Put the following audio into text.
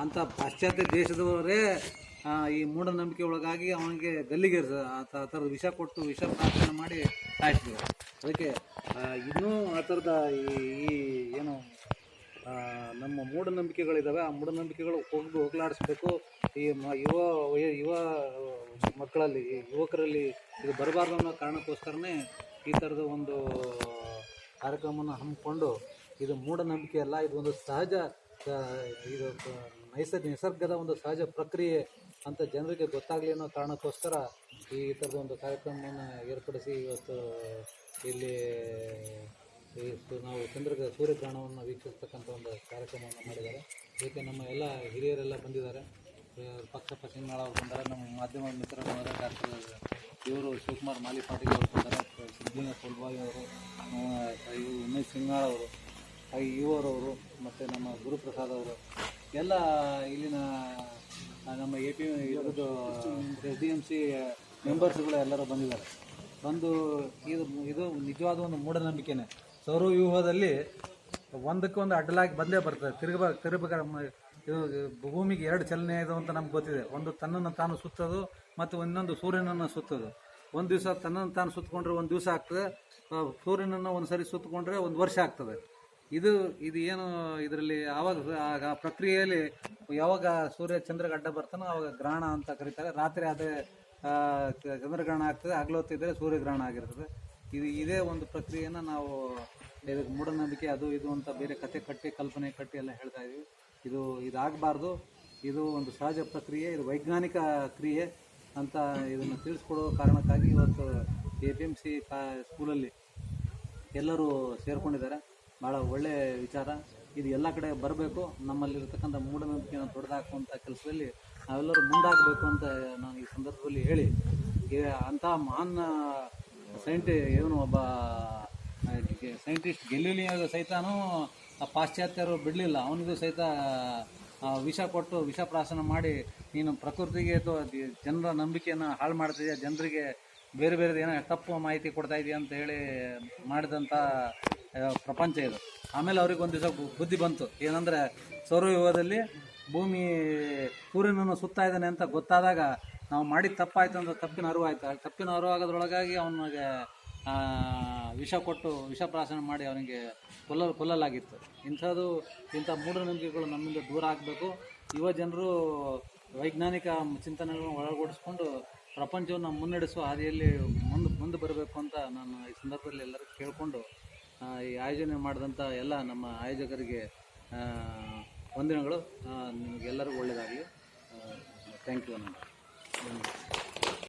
ಅಂಥ ಪಾಶ್ಚಾತ್ಯ ದೇಶದವರೇ ಈ ಮೂಢನಂಬಿಕೆ ಒಳಗಾಗಿ ಅವನಿಗೆ ಗಲ್ಲಿಗೇರಿಸ ಆ ಥರದ ವಿಷ ಕೊಟ್ಟು ವಿಷ ಪ್ರಾರ್ಥನೆ ಮಾಡಿ ಸಾಯಿಸಿದ್ರು. ಅದಕ್ಕೆ ಇನ್ನೂ ಆ ಥರದ ಈ ಏನು ನಮ್ಮ ಮೂಢನಂಬಿಕೆಗಳಿದ್ದಾವೆ ಆ ಮೂಢನಂಬಿಕೆಗಳು ಹೋಗಿ ಹೋಗಲಾಡಿಸ್ಬೇಕು. ಈ ಮ- ಯುವ ಯುವ ಮಕ್ಕಳಲ್ಲಿ ಯುವಕರಲ್ಲಿ ಇದು ಬರಬಾರ್ದು ಅನ್ನೋ ಕಾರಣಕ್ಕೋಸ್ಕರನೇ ಈ ಥರದ ಒಂದು ಕಾರ್ಯಕ್ರಮವನ್ನು ಹಮ್ಮಿಕೊಂಡು, ಇದು ಮೂಢನಂಬಿಕೆ ಅಲ್ಲ, ಇದು ಒಂದು ಸಹಜ ಇದು ನೈಸರ್ಗ ನಿಸರ್ಗದ ಒಂದು ಸಹಜ ಪ್ರಕ್ರಿಯೆ ಅಂತ ಜನರಿಗೆ ಗೊತ್ತಾಗಲಿ ಅನ್ನೋ ಕಾರಣಕ್ಕೋಸ್ಕರ ಈ ಥರದ ಒಂದು ಕಾರ್ಯಕ್ರಮವನ್ನು ಏರ್ಪಡಿಸಿ ಇವತ್ತು ಇಲ್ಲಿ ನಾವು ಚಂದ್ರಗ ಸೂರ್ಯಗ್ರಹಣವನ್ನು ವೀಕ್ಷಿಸ್ತಕ್ಕಂಥ ಒಂದು ಕಾರ್ಯಕ್ರಮವನ್ನು ಮಾಡಿದ್ದಾರೆ. ಇದಕ್ಕೆ ನಮ್ಮ ಎಲ್ಲ ಹಿರಿಯರೆಲ್ಲ ಬಂದಿದ್ದಾರೆ. ಪಕ್ಷ ಪಶ್ಚಿಮಗಳ ಅವರು ಬಂದ್ದಾರೆ ನಮ್ಮ ಮಾಧ್ಯಮ ಮಿತ್ರರು ಬಂದರೆ. ಡಾಕ್ಟರ್ ಇವರು ಶಿವಕುಮಾರ್ ಮಾಲಿ ಪಾಟೀಲ್ ಅವರು ಬಂದರೆ. ಸಿದ್ಧಲಿಂಗ ಸೋಲ್ಬಾಯಿ ಅವರು ಇವರು ಉಮೇಶ್ ಸಿಂಗಾಳ ಅವರು ಹಾಗೆ ಇವರವರು ಮತ್ತು ನಮ್ಮ ಗುರುಪ್ರಸಾದ್ ಅವರು ಎಲ್ಲ ಇಲ್ಲಿನ ನಮ್ಮ ಎ ಪಿ ಇದ್ರದ್ದು ಎಸ್ ಡಿ ಎಂ ಸಿ ಮೆಂಬರ್ಸ್ಗಳು ಎಲ್ಲರೂ ಬಂದಿದ್ದಾರೆ. ಬಂದು ಇದು ಇದು ನಿಜವಾದ ಒಂದು ಮೂಢನಂಬಿಕೆನೇ. ಸೌರವ್ಯೂಹದಲ್ಲಿ ಒಂದಕ್ಕೊಂದು ಅಡ್ಡಲಾಗಿ ಬಂದೇ ಬರ್ತದೆ. ತಿರುಗ ತಿರುಗ ಇದು ಭೂಮಿಗೆ ಎರಡು ಚಲನೆ ಇದೆ ಅಂತ ನಮ್ಗೆ ಗೊತ್ತಿದೆ. ಒಂದು ತನ್ನನ್ನು ತಾನು ಸುತ್ತೋದು ಮತ್ತು ಇನ್ನೊಂದು ಸೂರ್ಯನನ್ನು ಸುತ್ತೋದು. ಒಂದು ದಿವಸ ತನ್ನನ್ನು ತಾನು ಸುತ್ತಕೊಂಡ್ರೆ ಒಂದು ದಿವಸ ಆಗ್ತದೆ. ಸೂರ್ಯನನ್ನು ಒಂದು ಸರಿ ಸುತ್ತಕೊಂಡ್ರೆ ಒಂದು ವರ್ಷ ಆಗ್ತದೆ. ಇದು ಇದು ಏನು ಇದರಲ್ಲಿ ಆವಾಗ ಆಗ ಪ್ರಕ್ರಿಯೆಯಲ್ಲಿ ಯಾವಾಗ ಸೂರ್ಯ ಚಂದ್ರಗೆ ಅಡ್ಡ ಬರ್ತಾನೋ ಆವಾಗ ಗ್ರಹಣ ಅಂತ ಕರೀತಾರೆ. ರಾತ್ರಿ ಅದೇ ಆ, ಕ- ಚಂದ್ರಗ್ರಹಣ ಆಗ್ತದೆ ಹಗಲೊತ್ತಿದ್ರೆ ಸೂರ್ಯಗ್ರಹಣ ಆಗಿರ್ತದೆ. ಇದು ಇದೇ ಒಂದು ಪ್ರಕ್ರಿಯೆಯನ್ನು ನಾವು ಇದಕ್ಕೆ ಮೂಢನಂಬಿಕೆ ಅದು ಇದು ಅಂತ ಬೇರೆ ಕತೆ ಕಟ್ಟಿ ಕಲ್ಪನೆ ಕಟ್ಟಿ ಎಲ್ಲ ಹೇಳ್ತಾ ಇದ್ದೀವಿ ಇದು ಇದಾಗಬಾರ್ದು. ಇದು ಒಂದು ಸಹಜ ಪ್ರಕ್ರಿಯೆ ಇದು ವೈಜ್ಞಾನಿಕ ಕ್ರಿಯೆ ಅಂತ ಇದನ್ನು ತಿಳಿಸ್ಕೊಡೋ ಕಾರಣಕ್ಕಾಗಿ ಇವತ್ತು ಎ ಪಿ ಎಂ ಸಿ ಕಾ ಸ್ಕೂಲಲ್ಲಿ ಎಲ್ಲರೂ ಸೇರ್ಕೊಂಡಿದ್ದಾರೆ. ಭಾಳ ಒಳ್ಳೆಯ ವಿಚಾರ. ಇದು ಎಲ್ಲ ಕಡೆ ಬರಬೇಕು. ನಮ್ಮಲ್ಲಿರ್ತಕ್ಕಂಥ ಮೂಢನಂಬಿಕೆಯನ್ನು ತೊಡೆದಾಕುವಂಥ ಕೆಲಸದಲ್ಲಿ ನಾವೆಲ್ಲರೂ ಮುಂದಾಗಬೇಕು ಅಂತ ನಾನು ಈ ಸಂದರ್ಭದಲ್ಲಿ ಹೇಳಿ. ಅಂಥ ಮಹಾನ್ ಸೈಂಟಿ ಏನು ಒಬ್ಬ ಸೈಂಟಿಸ್ಟ್ ಗೆಲ್ಲಿ ಸಹಿತನೂ ಪಾಶ್ಚಾತ್ಯರು ಬಿಡಲಿಲ್ಲ. ಅವನಿಗೂ ಸಹಿತ ವಿಷ ಕೊಟ್ಟು ವಿಷ ಪ್ರಾಶನ ಮಾಡಿ, ನೀನು ಪ್ರಕೃತಿಗೆ ಅಥವಾ ಜನರ ನಂಬಿಕೆಯನ್ನು ಹಾಳು ಮಾಡ್ತಿದ್ಯಾ? ಜನರಿಗೆ ಬೇರೆ ಬೇರೆದು ಏನೋ ತಪ್ಪು ಮಾಹಿತಿ ಕೊಡ್ತಾ ಇದೆಯಾ ಅಂತ ಹೇಳಿ ಮಾಡಿದಂಥ ಪ್ರಪಂಚ ಇದು. ಆಮೇಲೆ ಅವ್ರಿಗೆ ಒಂದು ದಿವಸ ಬುದ್ಧಿ ಬಂತು. ಏನಂದರೆ, ಸೌರವ್ಯೂಹದಲ್ಲಿ ಭೂಮಿ ಸೂರ್ಯನನ್ನು ಸುತ್ತಾ ಇದ್ದಾನೆ ಅಂತ ಗೊತ್ತಾದಾಗ ನಾವು ಮಾಡಿದ ತಪ್ಪಾಯ್ತು ಅಂದ್ರೆ ತಪ್ಪಿನ ಅರಿವು ಆ ತಪ್ಪಿನ ಅರಿವು ಆಗೋದ್ರೊಳಗಾಗಿ ಅವನಿಗೆ ವಿಷ ಕೊಟ್ಟು, ವಿಷ ಪ್ರಾಶನ ಮಾಡಿ ಅವನಿಗೆ ಕೊಲ್ಲ ಕೊಲ್ಲಲಾಗಿತ್ತು. ಇಂಥದ್ದು, ಇಂಥ ಮೂಢನಂಬಿಕೆಗಳು ನಮ್ಮಿಂದ ದೂರ ಆಗಬೇಕು. ಯುವ ಜನರು ವೈಜ್ಞಾನಿಕ ಚಿಂತನೆಗಳನ್ನು ಒಳಗೂಡಿಸ್ಕೊಂಡು ಪ್ರಪಂಚವನ್ನು ಮುನ್ನಡೆಸುವ ಹಾದಿಯಲ್ಲಿ ಮುಂದೆ ಮುಂದೆ ಬರಬೇಕು ಅಂತ ನಾನು ಈ ಸಂದರ್ಭದಲ್ಲಿ ಎಲ್ಲರಿಗೂ ಕೇಳಿಕೊಂಡು ಈ ಆಯೋಜನೆ ಮಾಡಿದಂಥ ಎಲ್ಲ ನಮ್ಮ ಆಯೋಜಕರಿಗೆ ವಂದನೆಗಳು. ನಿಮಗೆಲ್ಲರಿಗೂ ಒಳ್ಳೆಯದಾಗಲಿ ಥ್ಯಾಂಕ್ ಯು ಅಣ್ಣ